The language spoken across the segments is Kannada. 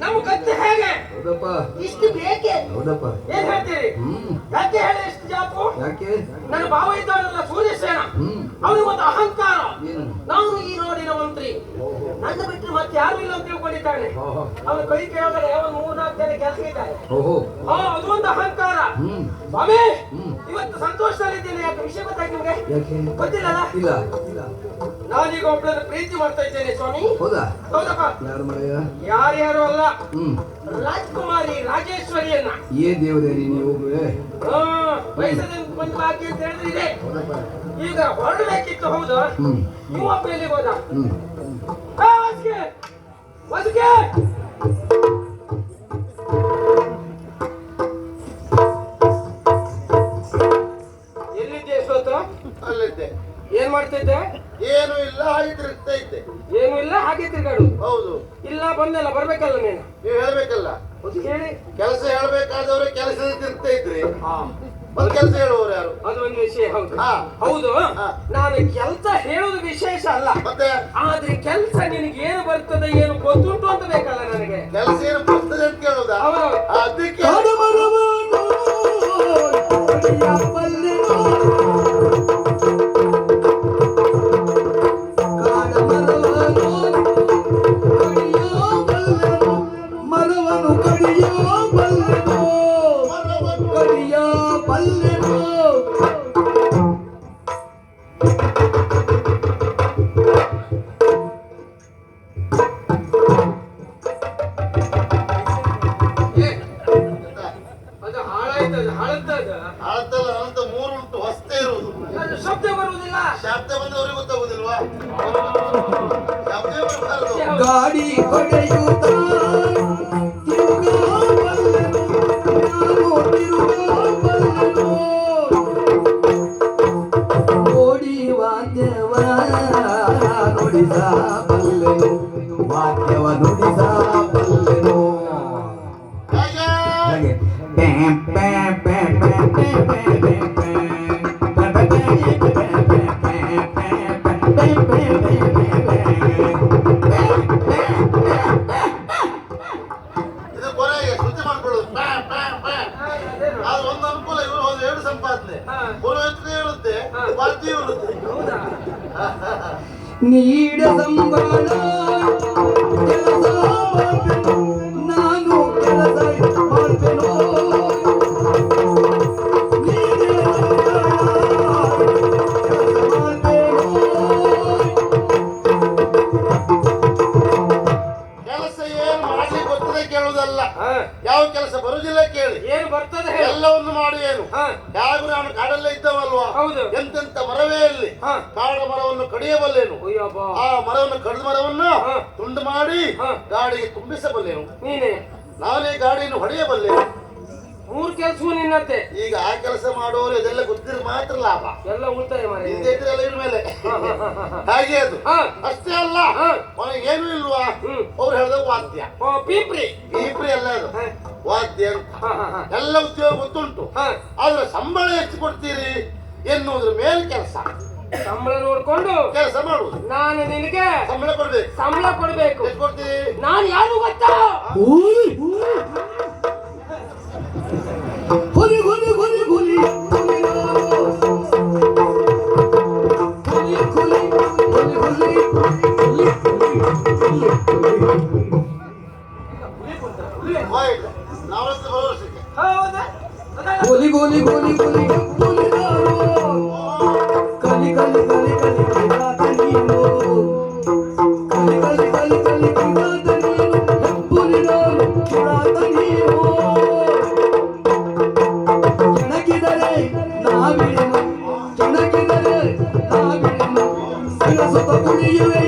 ನಮ್ಮ ಕತ್ತೆ ಹೇಗೆ? ಹೌದಪ್ಪ. ಇಷ್ಟು ಬೇಕೆ? ಹೌದಪ್ಪ. ಏನ್ ಹೇಳ್ತೀರಿ? ಯಾಕೆ ಹೇಳಿ ಇಷ್ಟು ಜಾಪು ಯಾಕೆ? ನನ್ನ ಭಾವ ಇದ್ದಾನಲ್ಲ ಸೂರ್ಯಸೇನ. ಹ್ಮ್. ಅವನಿಗೆ ಒಂದು ಅಹಂಕಾರ. ನಾನು ಈ ನಾಡಿನ ಮಂತ್ರಿ. ನನ್ನ ಬಿಟ್ಟರೆ ಮತ್ತೆ ಯಾರು ಇಲ್ಲ ಅಂತ ತಿಳ್ಕೊಂಡಿದ್ದಾನೆ. ಓಹೋ. ಅವನ ಕೈ ಕೆಳಗಡೆ ಒಂದು ಮೂರ್ನಾಲ್ಕು ಜನ ಕೆಲಸ ಇದ್ದಾರೆ ಓಹೋ. ಹಾ ಅದು ಒಂದು ಅಹಂಕಾರ. ಹ್ಮ್. ಸ್ವಾಮಿ ಇವತ್ತು ಇವತ್ತು ಸಂತೋಷದಲ್ಲಿದ್ದೇನೆ. ಯಾಕೆ ವಿಷಯ ಗೊತ್ತಾಗಿ ನಿಮ್ಗೆ? ಗೊತ್ತಿಲ್ಲ ಇಲ್ಲ. ಇಲ್ಲ. ನಾನೀಗ ಒಬ್ಬಳನ್ನು ಪ್ರೀತಿ ಮಾಡ್ತಾ ಇದ್ದೇನೆ ಸ್ವಾಮಿ. ಹೌದಾ? ಹೌದಪ್ಪ. ಯಾರು ಮಳೆಯ ಯಾರ್ಯಾರು ಅಲ್ಲ? ಹ್ಮ್. ರಾಜ್ಕುಮಾರಿ ರಾಜೇಶ್ವರಿಯನ್ನ. ಏ ದೇವರೇ ನೀವು ಹಾ ವಯಸ್ಸದ ಒಂದು ಬಾಕಿ ಅಂತ ಹೇಳಿದ್ರೆ ಈಗ ಹೊರಡಬೇಕಿತ್ತು ಹೌದು. ನೀವು ಒಬ್ಬ ಎಲ್ಲಿಗೆ ಹೋದ? ವಸ್ಗೆ ಎಲ್ಲಿದ್ದೆ ಎಷ್ಟೊತ್ತು ಅಲ್ಲಿದ್ದೆ. ಏನ್ ಮಾಡ್ತಿದ್ದೆ ಏನು ಇಲ್ಲ ಹಾಗೆ ಇದ್ದೆ. ಏನು ಇಲ್ಲ ಹಾಗೆ ತಿರ್ಗಾಡು. ಹೌದು. ಇಲ್ಲ ಬಂದಲ್ಲ ಬರ್ಬೇಕಲ್ಲ ನೀನು? ನೀವು ಹೇಳ್ಬೇಕಲ್ಲ? ಹೇಳಿ ಕೆಲಸ ಹೇಳ್ಬೇಕಾದವ್ರೆ ಕೆಲಸದ ತಿರುಗ್ತಾ ಇದ್ರಿ. ಒಂದು ಕೆಲಸ ಹೇಳುವವರು ಯಾರು? ಅದು ಒಂದು ವಿಷಯ ಹೌದು. ಹೌದು. ನಾನು ಕೆಲಸ ಹೇಳೋದು ವಿಶೇಷ ಅಲ್ಲ. ಮತ್ತೆ? ಆದ್ರೆ ಕೆಲಸ ಮೂರು ಉಂಟು ಹೊಸ್ತೇ ಇರುವುದು. ಶಬ್ದ ಬರುವುದಿಲ್ಲ. ಶಬ್ದ ಬಂದವರಿಗೆ ಅವ್ರಿಗೆ ಗೊತ್ತಾಗುದಿಲ್ವಾ ಗಾಡಿ ಹೊಡೆಯುತ್ತಾ ನುಡಿಸ ಬಲ್ಲೆನು ವಾಕ್ಯವ ನುಡಿಸ ಬಲ್ಲೆನು ಹಾಗೆ ಪೇ ಪೇ ಪೇ ಪೇ ಪೇ ಪೇ ಪೇ ಸಂಪಾದನೆ ಗುರು ಹೆಸರು ಹೇಳುತ್ತೆ ವಾದ್ಯ నీడ సంబళ ಯಾರು ನಾನು ಕಾಡಲ್ಲೇ ಇದ್ದವಲ್ವಾ ಹೌದು. ಎಂತೆಂತ ಮರವೇ ಇಲ್ಲಿ ಹಾ. ಕಾಡ ಮರವನ್ನು ಕಡಿಯಬಲ್ಲೇನು ಆ ಮರವನ್ನು ಕಡಿದ ಮರವನ್ನು. ತುಂಡು ಮಾಡಿ. ಗಾಡಿಗೆ ತುಂಬಿಸಬಲ್ಲೇನು ನೀನೆ ನಾನೇ ಗಾಡಿಯನ್ನು ಹೊಡೆಯಬಲ್ಲೇನು ಮೂರ್ ಕೆಲಸವೂ ನಿನ್ನತ್ತೆ ಈಗ ಆ ಕೆಲಸ ಮಾಡುವವರು ಇದೆಲ್ಲ ಗೊತ್ತಿದ್ರೆ ಮಾತ್ರ ಲಾಭ. ಎಲ್ಲ ಉಳಿತಾಯ ಮಾಡಿ ಇದ್ರೆ ಎಲ್ಲ ಇವ್ರ ಮೇಲೆ. ಹಾಗೆ ಅದು. ಹಾ. ಅಷ್ಟೇ ಅಲ್ಲ ಏನು ಇಲ್ವಾ. ಅವ್ರು ಹೇಳ್ದ ವಾದ್ಯ. ಪೀಪ್ರಿ. ಪೀಪ್ರಿ ಎಲ್ಲ ಅದು. ಹಾ. ವಾದ್ಯ ಅಂತ. ಎಲ್ಲ ಉದ್ಯೋಗ ಗೊತ್ತುಂಟು. ಹಾ. ಆದ್ರೆ ಸಂಬಳ ಹೆಚ್ಚು ಕೊಡ್ತೀರಿ ಎನ್ನುವುದ್ರ ಮೇಲೆ ಕೆಲಸ. ಸಂಬಳ ನೋಡ್ಕೊಂಡು ಕೆಲಸ ಮಾಡುವುದು. ನಾನು ನಿನಗೆ ಸಂಬಳ ಕೊಡ್ಬೇಕು. ಸಂಬಳ ಕೊಡ್ಬೇಕು. ಕೊಡ್ತೀನಿ ಕೊಡ್ತೀರಿ? ನಾನು ಯಾರು ಗೊತ್ತಾ? गोली गोली गोली गोली गोली कली कली कली कली किंगा कली नो। कली कली कली कली किंगा कली लपुरी नो थोड़ा कली हो ಕೆಣಕಿದರೆ ನಾವಿಡೆನು ಕೆಣಕಿದರೆ ನಾವಿಡೆನು ಸಣಸುತ್ತ ಕುಣಿಯುವೆ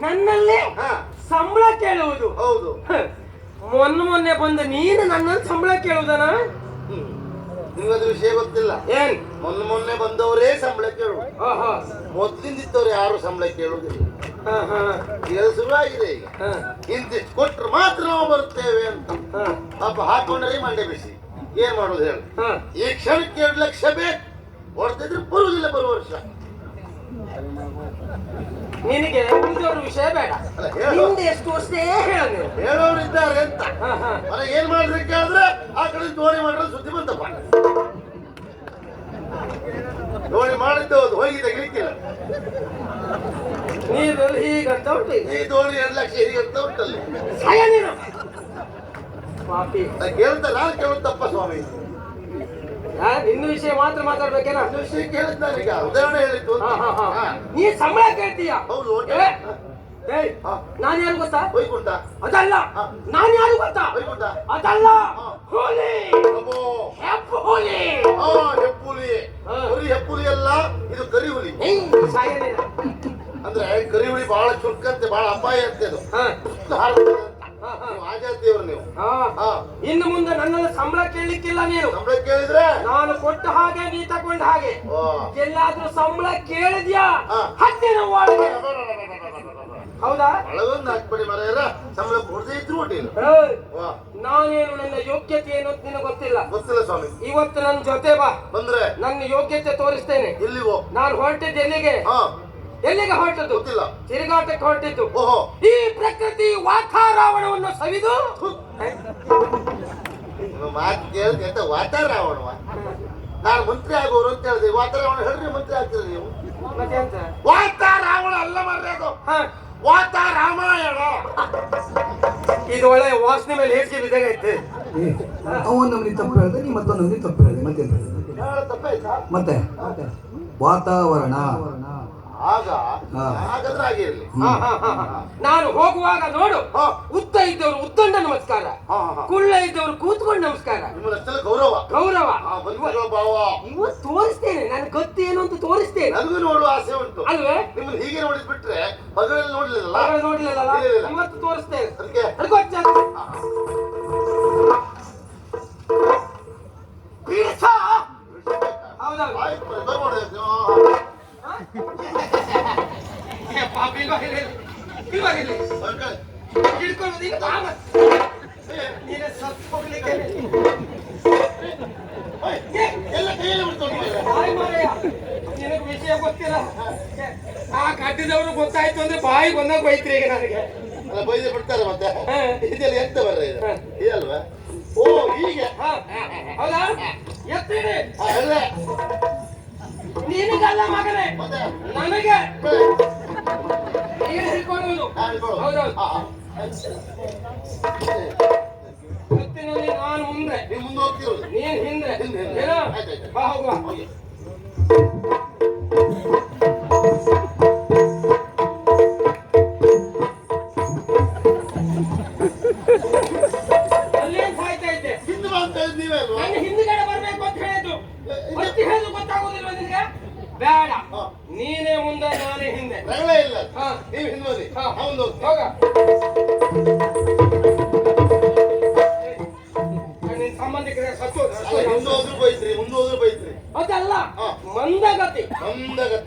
ನನ್ನಲ್ಲಿ ಹಾ. ಸಂಬಳ ಕೇಳುವುದು. ಹೌದು. ಮೊನ್ನೆ ಮೊನ್ನೆ ಬಂದ ನೀನು ನನ್ನ ಸಂಬಳ ಕೇಳುವುದನ. ನಿಮಗದು ವಿಷಯ ಗೊತ್ತಿಲ್ಲ. ಏನ್? ಮೊನ್ನೆ ಮೊನ್ನೆ ಬಂದವರೇ ಸಂಬಳ ಕೇಳುವ ಮೊದ್ಲಿಂದಿದ್ದವ್ರು ಯಾರು ಸಂಬಳ ಕೇಳುವುದಿಲ್ಲ. ಹಾ ಹಾ. ಈಗ ಶುರುವಾಗಿದೆ ಈಗ. ಇಂತಿಷ್ಟು ಕೊಟ್ರು ಮಾತ್ರ ನಾವು ಬರ್ತೇವೆ ಅಂತ. ಪಾಪ ಹಾಕೊಂಡ್ರೆ ಮಂಡೆ ಬಿಸಿ. ಏನ್ ಮಾಡೋದು ಹೇಳಿ? ಹಾ. ಈ ಕ್ಷಣಕ್ಕೆ ಎರಡು ಲಕ್ಷ ಬೇಕು. ಹೊಡ್ತಿದ್ರೆ ಬರುವುದಿಲ್ಲ ಬರುವ ವರ್ಷ. ನಿನಗೆ ಉಳಿದವ್ರ ವಿಷಯ ಬೇಡ. ಅಲ್ಲ, ಎಷ್ಟು ವರ್ಷ ಹೇಳ ಹೇಳೋರು ಇದ್ದಾರೆ ಅಂತ. ಮನೆ ಏನ್ ಮಾಡ್ಲಿಕ್ಕೆ ಆದ್ರೆ ಆ ಕಡೆ ದೋಣಿ ಮಾಡಿದ್ರೆ ಸುದ್ದಿ ಬಂತಪ್ಪ. ದೋಣಿ ಮಾಡಿದ್ದು ಅದು ಹೋಗಿ ತೆಗಿಲಿಕ್ಕಿಲ್ಲ ನೀರು ಹೀಗಂತ ಉಂಟು. ಈ ದೋಣಿ ಎರಡು ಲಕ್ಷ ಹೀಗೆ ಅಂತ ಉಂಟಲ್ಲಿ. ಪಾಪಿ. ಕೇಳ್ತಾ ನಾನು ಕೇಳುತ್ತಪ್ಪ ಸ್ವಾಮಿ ನಿನ್ನ ವಿಷಯ ಮಾತ್ರ ಮಾತಾಡ್ಬೇಕೇನ? ಒಂದು ವಿಷಯ ಕೇಳಿದ್ದಾನೆ ಈಗ ಉದಾಹರಣೆ ಹೇಳಿದ್ದು ಹಾ ಹಾ. ನೀ ಸಂಬಳ ಕೇಳ್ತೀಯ? ಹೌದು ಏ, ಏಯ್, ಹಾ. ನಾನ್ ಯಾರು ಗೊತ್ತಾ? ವೈಕುಂಠ. ಅದಲ್ಲ. ನಾನು ನಾನ್ ಯಾರು ಗೊತ್ತಾ? ವೈಕುಂಠ. ಅದಲ್ಲ. ಹಾ. ಹೋಲಿ. ಅಬ್ಬೋ. ಹೆಪ್ಪು ಹೋಲಿ. ಆ ಹೆಪ್ಪುಲಿ ಹಾ. ಬರೀ ಹೆಪ್ಪುಲಿ ಅಲ್ಲ ಇದು ಕರಿ ಹುಲಿ. ಏಯ್, ಅಂದ್ರೆ ಕರಿ ಹುಲಿ ಬಹಳ ಚುರುಕಂತೆ ಬಹಳ ಅಪಾಯ ಅಂತೆ ಅದು. ಹಾ. ನೀವು. ಇನ್ನು ಮುಂದೆ ನನ್ನನ್ನು ಸಂಬಳ ಕೇಳಲಿಕ್ಕಿಲ್ಲ ನೀನು. ಸಂಬಳ ಕೇಳಿದ್ರೆ? ನಾನು ಕೊಟ್ಟ ಹಾಗೆ ನೀ ತಕೊಂಡ ಹಾಗೆ. ಎಲ್ಲಾದ್ರೂ ಸಂಬಳ ಕೇಳಿದ್ಯಾ. ಹತ್ತಿನ ಒಳಗೆ ಹೌದಾ? ಒಳಗೊಂದು ಹಾಕ್ಬೇಡಿ ಮರೆಯರ. ಸಂಬಳ ಕೊಡದೇ ಇದ್ರು ಒಡ್ಡಿಲ್ಲ ನಾನೇನು ನನ್ನ ಯೋಗ್ಯತೆ ಏನು ನಿನಗೆ ಗೊತ್ತಿಲ್ಲ? ಗೊತ್ತಿಲ್ಲ ಸ್ವಾಮಿ. ಇವತ್ತು ನನ್ನ ಜೊತೆ ಬಾ. ಬಂದ್ರೆ? ನನ್ನ ಯೋಗ್ಯತೆ ತೋರಿಸ್ತೇನೆ. ಎಲ್ಲಿಗೋ? ನಾನು ಹೊರಟಿದ್ದೆ ಎಲ್ಲಿಗೆ? ಹಾ. ಎಲ್ಲಿಗೆ ಹೊರಟದ್ದು? ಗೊತ್ತಿಲ್ಲ. ತಿರುಗಾಟಕ್ಕೆ ಹೊರಟಿದ್ದು? ಓಹೋ. ಈ ಪ್ರಕೃತಿ ವಾತಾರಾವಣವನ್ನು ಸವಿದು? ನಿಮ್ಮ ಮಾತು ಕೇಳಿದ್ರೆ ಎಂತ ವಾತಾವರಣವ? ನಾನು ಮಂತ್ರಿ ಆಗೋರು ಅಂತ ಹೇಳಿದೆ. ವಾತಾರಾವಣ ಹೇಳ್ರಿ ಮಂತ್ರಿ ಆಗ್ತೀರಿ ನೀವು? ಮತ್ತೆ ಅಂತ ವಾತಾವರಣ ಅಲ್ಲ ಮರ್ರೆ ಅದು. ಹಾ. ವಾತಾರಾಮಾಯಣ ಇದು ಒಳ್ಳೆ ವಾಸನೆ ಮೇಲೆ ಹೇಸಿಗೆ ಬಿದ್ದಾಗೈತೆ ಅವನ್ ನಮ್ನಿ ತಪ್ಪು ಹೇಳಿದೆ ನೀ ಮತ್ತೊಂದು ನಮ್ನಿ ತಪ್ಪು ಹೇಳಿದೆ. ಮತ್ತೆ ಮತ್ತೆ? ವಾತಾವರಣ. ಆಗ. ಹಾಗಾದ್ರೆ ಆಗಿರ್ಲಿ ಹಾ, ಹಾ, ಹಾ, ಹಾ. ನಾನು ಹೋಗುವಾಗ ನೋಡು. ಉತ್ತ ಉದ್ದ ಇದ್ದವರು ಉತ್ತಂಡ ನಮಸ್ಕಾರ. ಕುಳ್ಳ ಇದ್ದವರು ಕೂತ್ಕೊಂಡು ನಮಸ್ಕಾರ. ನಿಮ್ಮಷ್ಟೆಲ್ಲ ಗೌರವ. ಗೌರವ. ಭಾವ. ಇವತ್ತು ತೋರಿಸ್ತೇನೆ. ನನ್ನ ಗೊತ್ತು ಏನು ಅಂತ ತೋರಿಸ್ತೇನೆ. ನನಗೂ ನೋಡುವ ಆಸೆ ಉಂಟು. ಅಲ್ವೇ? ನಿಮ್ಮನ್ನು ಹೀಗೆ ನೋಡಿದ್ಬಿಟ್ರೆ ಮಗಳಲ್ಲಿ ನೋಡ್ಲಿಲ್ಲ ನೋಡ್ಲಿಲ್ಲ. ಇವತ್ತು ತೋರಿಸ್ತೇನೆ. ಅದಕ್ಕೆ? ಅದು ಪಾಪ, ಇಲ್ವಾ ಈಗ ಬಾ ಮತ್ತೆ. ನೀನೇ ಸತ್ತು ಹೋಗ್ಲಿಕ್ಕೆ ಎಲ್ಲ ಕೈಯಲ್ಲಿ ಬಿಡ್ಕೊಂಡು ಬಾಯಿ ಮಾರಾಯ. ನಿನಗೆ ವಿಷಯ ಗೊತ್ತಿಲ್ಲ ಆ ಕಟ್ಟಿದವರು ಗೊತ್ತಾಯ್ತು ಅಂದ್ರೆ ಬಾಯಿ ಬಂದಾಗ ಬೈತ್ರಿ ಈಗ ನನಗೆ ಅಲ್ಲ ಬೈದೆ ಬಿಡ್ತಾರೆ ಮತ್ತೆ ಇದೆಲ್ಲ ಎಂತ ಬರ್ರ ಇದು. ಇದಲ್ವಾ ಓ ಹೀಗೆ ಹಾ, ಹೌದಾ ಎತ್ತೀನಿ ಅಲ್ಲ ಹೇಳ ನಿನಗಲ್ಲ ಮಗನೇ ನನಗೆ ನೀನು ಮುಂದೆ ನೀನ್ ಹಿಂದೆ. ಹೋಗುವ. ಹೋಗ್ತೀನಿ ಹೋಗ ಸಂಬಂಧಿಕರ ಸತ್ತು ಹೋದ್ರು ಬೈತ್ರಿ ಮುಂದೆ ಹೋದ್ರು ಬೈತ್ರಿ. ಅದಲ್ಲ ಮಂದಗತಿ. ಮಂದಗತಿ.